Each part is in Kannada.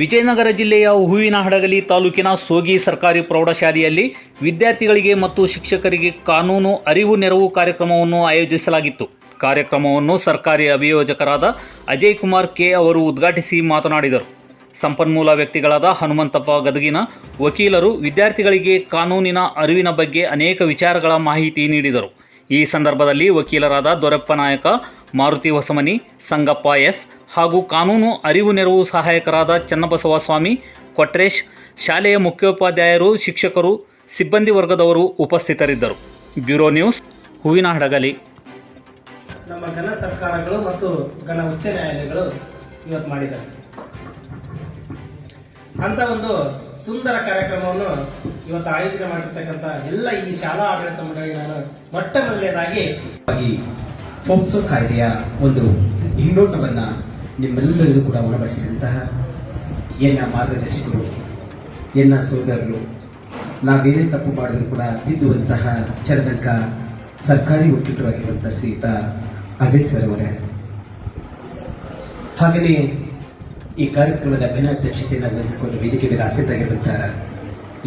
ವಿಜಯನಗರ ಜಿಲ್ಲೆಯ ಹೂವಿನ ಹಡಗಲಿ ತಾಲೂಕಿನ ಸೋಗಿ ಸರ್ಕಾರಿ ಪ್ರೌಢಶಾಲೆಯಲ್ಲಿ ವಿದ್ಯಾರ್ಥಿಗಳಿಗೆ ಮತ್ತು ಶಿಕ್ಷಕರಿಗೆ ಕಾನೂನು ಅರಿವು ನೆರವು ಕಾರ್ಯಕ್ರಮವನ್ನು ಆಯೋಜಿಸಲಾಗಿತ್ತು. ಕಾರ್ಯಕ್ರಮವನ್ನು ಸರ್ಕಾರಿ ಅಭಿಯೋಜಕರಾದ ಅಜಯ್ ಕುಮಾರ್ ಕೆ ಅವರು ಉದ್ಘಾಟಿಸಿ ಮಾತನಾಡಿದರು. ಸಂಪನ್ಮೂಲ ವ್ಯಕ್ತಿಗಳಾದ ಹನುಮಂತಪ್ಪ ಗದಗಿನ ವಕೀಲರು ವಿದ್ಯಾರ್ಥಿಗಳಿಗೆ ಕಾನೂನಿನ ಅರಿವಿನ ಬಗ್ಗೆ ಅನೇಕ ವಿಚಾರಗಳ ಮಾಹಿತಿ ನೀಡಿದರು. ಈ ಸಂದರ್ಭದಲ್ಲಿ ವಕೀಲರಾದ ದೊರೆಪ್ಪ ನಾಯಕ ಮಾರುತಿ ಹೊಸಮನಿ, ಸಂಗಪ್ಪ ಎಸ್ ಹಾಗೂ ಕಾನೂನು ಅರಿವು ನೆರವು ಸಹಾಯಕರಾದ ಚನ್ನಬಸವ ಸ್ವಾಮಿ ಕೊಟ್ರೇಶ್, ಶಾಲೆಯ ಮುಖ್ಯೋಪಾಧ್ಯಾಯರು, ಶಿಕ್ಷಕರು, ಸಿಬ್ಬಂದಿ ವರ್ಗದವರು ಉಪಸ್ಥಿತರಿದ್ದರು. ಬ್ಯೂರೋ ನ್ಯೂಸ್ ಹೂವಿನ ಹಡಗಲಿ ನಮ್ಮ ಘನ ಸರ್ಕಾರಗಳು ಮತ್ತು ಘನ ಉಚ್ಚ ನ್ಯಾಯಾಲಯಗಳು ಇವತ್ತು ಮಾಡಿದ್ದಾರೆ. ಅಂತ ಒಂದು ಸುಂದರ ಕಾರ್ಯಕ್ರಮವನ್ನು ಇವತ್ತು ಆಯೋಜನೆ ಮಾಡಿರ್ತಕ್ಕಂಥ ಎಲ್ಲ ಈ ಶಾಲಾ ಆಡಳಿತ ಮಂಡಳಿ ನಾನು ಮೊಟ್ಟ ಮೊದಲನೇದಾಗಿ ಫೋಕ್ಸೋ ಕಾಯ್ದೆಯ ಒಂದು ಹಿನ್ನೋಟವನ್ನ ನಿಮ್ಮೆಲ್ಲರಿಗೂ ಕೂಡ ಒಳಪಡಿಸಿದಂತಹ ಎನ್ನ ಮಾರ್ಗದರ್ಶಕರು ಎನ್ನ ಸೋದರರು, ನಾವೇನೇ ತಪ್ಪು ಮಾಡಿದ್ರು ಕೂಡ ತಿದ್ದುವಂತಹ ಚರದಂಕ ಸರ್ಕಾರಿ ವಕೀಲರಾಗಿರುವಂತಹ ಶ್ರೀಯುತ ಅಜಯ್ ಸರ್ ಅವರೇ. ಹಾಗೆಯೇ ಈ ಕಾರ್ಯಕ್ರಮದ ಘನ ಅಧ್ಯಕ್ಷತೆಯನ್ನು ವಹಿಸಿಕೊಂಡು ವೇದಿಕೆ ಮೇಲೆ ಆಸಕ್ತರಾಗಿರುವಂತಹ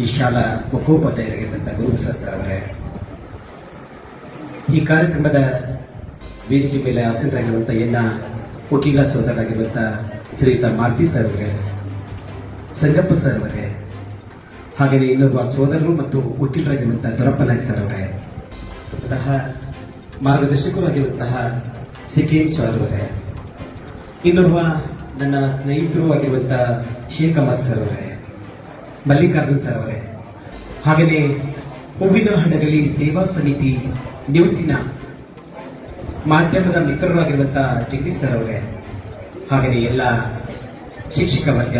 ಈ ಶಾಲಾ ಮುಖೋಪಾಧ್ಯಾಯರಾಗಿರುವಂತಹ ಗುರು ಸರ್ ಅವರೇ. ಈ ಕಾರ್ಯಕ್ರಮದ ವೇದಿಕೆ ಮೇಲೆ ಆಸೀನರಾಗಿರುವಂಥ ಎನ್ನ ವಕೀಲ ಸೋದರಾಗಿರುವಂಥ ಶ್ರೀಯುತ ಮಾರ್ತಿ ಸರ್ ಅವರೇ, ಸಂಗಪ್ಪ ಸರ್ ಅವರೇ, ಹಾಗೆಯೇ ಇನ್ನೊಬ್ಬ ಸೋದರರು ಮತ್ತು ವಕೀಲರಾಗಿರುವಂತಹ ದೊರಪ್ಪ ನಾಯ್ಕ ಸರ್ ಅವರೇ, ಅಂತಹ ಮಾರ್ಗದರ್ಶಕರು ಆಗಿರುವಂತಹ ಸಿಕೇನ್ ಸರ್ ಅವರೇ, ಇನ್ನೊಬ್ಬ ನನ್ನ ಸ್ನೇಹಿತರು ಆಗಿರುವಂತಹ ಶೇಖ್ ಅಹಮದ್ ಸರ್ ಅವರೇ, ಮಲ್ಲಿಕಾರ್ಜುನ್ ಸರ್ ಅವರೇ, ಹಾಗೆಯೇ ಹೂವಿನ ಹಡಗಲಿ ಸೇವಾ ಸಮಿತಿ, ನ್ಯೂಸಿನ ಮಾಧ್ಯಮದ ಮಿತ್ರರಾಗಿರುವಂತಹ ಜಗದೀಶ್ ಸರ್ ಅವರೇ ಹಾಗೆಯೇ ಎಲ್ಲ ಶಿಕ್ಷಕ ವರ್ಗ